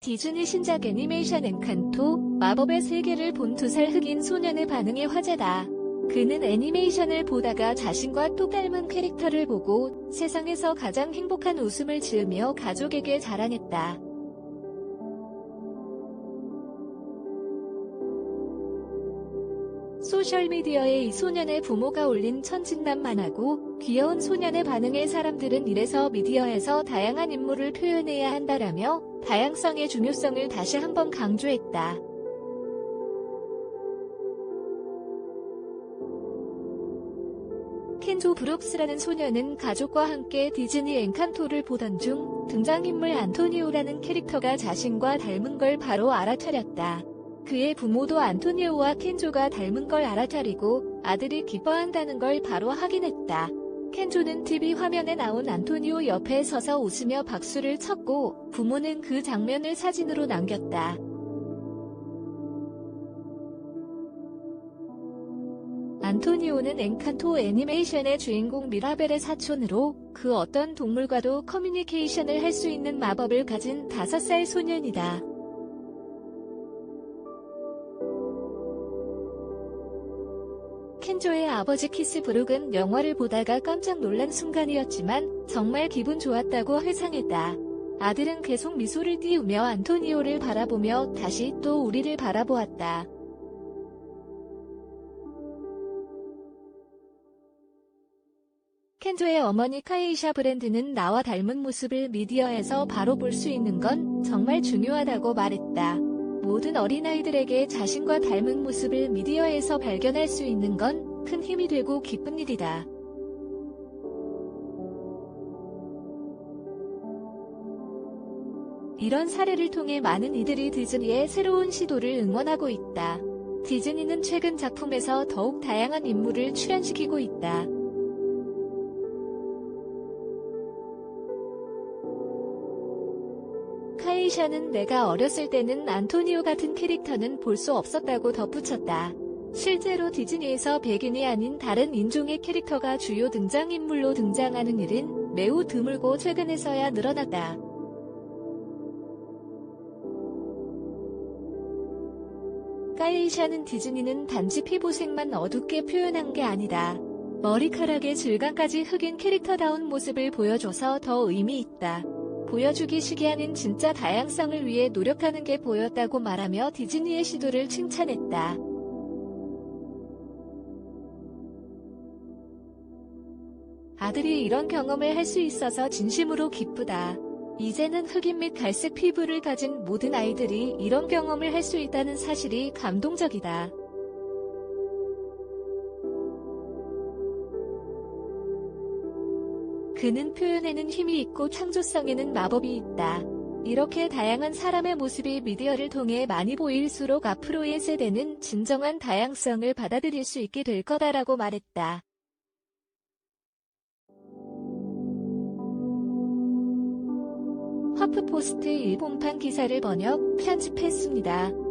디즈니 신작 애니메이션 엔칸토, 마법의 세계를 본 두 살 흑인 소년의 반응이 화제다. 그는 애니메이션을 보다가 자신과 똑 닮은 캐릭터를 보고 세상에서 가장 행복한 웃음을 지으며 가족에게 자랑했다. 소셜미디어에 이 소년의 부모가 올린 천진난 만하고 귀여운 소년의 반응에 사람들은 이래서 미디어에서 다양한 인물을 표현해야 한다라며 다양성의 중요성을 다시 한번 강조했다. 켄조 브룩스라는 소년은 가족과 함께 디즈니 엔칸토를 보던 중 등장인물 안토니오라는 캐릭터가 자신과 닮은 걸 바로 알아차렸다. 그의 부모도 안토니오와 켄조가 닮은 걸 알아차리고 아들이 기뻐한다는 걸 바로 확인했다. 켄조는 TV 화면에 나온 안토니오 옆에 서서 웃으며 박수를 쳤고 부모는 그 장면을 사진으로 남겼다. 안토니오는 엔칸토 애니메이션의 주인공 미라벨의 사촌으로 그 어떤 동물과도 커뮤니케이션을 할 수 있는 마법을 가진 5살 소년이다. 켄조의 아버지 키스 브룩은 영화를 보다가 깜짝 놀란 순간이었지만 정말 기분 좋았다고 회상했다. 아들은 계속 미소를 띄우며 안토니오를 바라보며 다시 또 우리를 바라보았다. 켄조의 어머니 카이샤 브랜드는 나와 닮은 모습을 미디어에서 바로 볼 수 있는 건 정말 중요하다고 말했다. 모든 어린아이들에게 자신과 닮은 모습을 미디어에서 발견할 수 있는 건 큰 힘이 되고 기쁜 일이다. 이런 사례를 통해 많은 이들이 디즈니의 새로운 시도를 응원하고 있다. 디즈니는 최근 작품에서 더욱 다양한 인물을 출연시키고 있다. 카이샤는 내가 어렸을 때는 안토니오 같은 캐릭터는 볼 수 없었다고 덧붙였다. 실제로 디즈니에서 백인이 아닌 다른 인종의 캐릭터가 주요 등장인물로 등장하는 일은 매우 드물고 최근에서야 늘어났다. 카이샤는 디즈니는 단지 피부색만 어둡게 표현한 게 아니다. 머리카락의 질감까지 흑인 캐릭터다운 모습을 보여줘서 더 의미 있다. 보여주기 시기하는 진짜 다양성을 위해 노력하는 게 보였다고 말하며 디즈니의 시도를 칭찬했다. 아들이 이런 경험을 할 수 있어서 진심으로 기쁘다. 이제는 흑인 및 갈색 피부를 가진 모든 아이들이 이런 경험을 할 수 있다는 사실이 감동적이다. 그는 표현에는 힘이 있고 창조성에는 마법이 있다. 이렇게 다양한 사람의 모습이 미디어를 통해 많이 보일수록 앞으로의 세대는 진정한 다양성을 받아들일 수 있게 될 거다라고 말했다. 하프포스트 일본판 기사를 번역, 편집했습니다.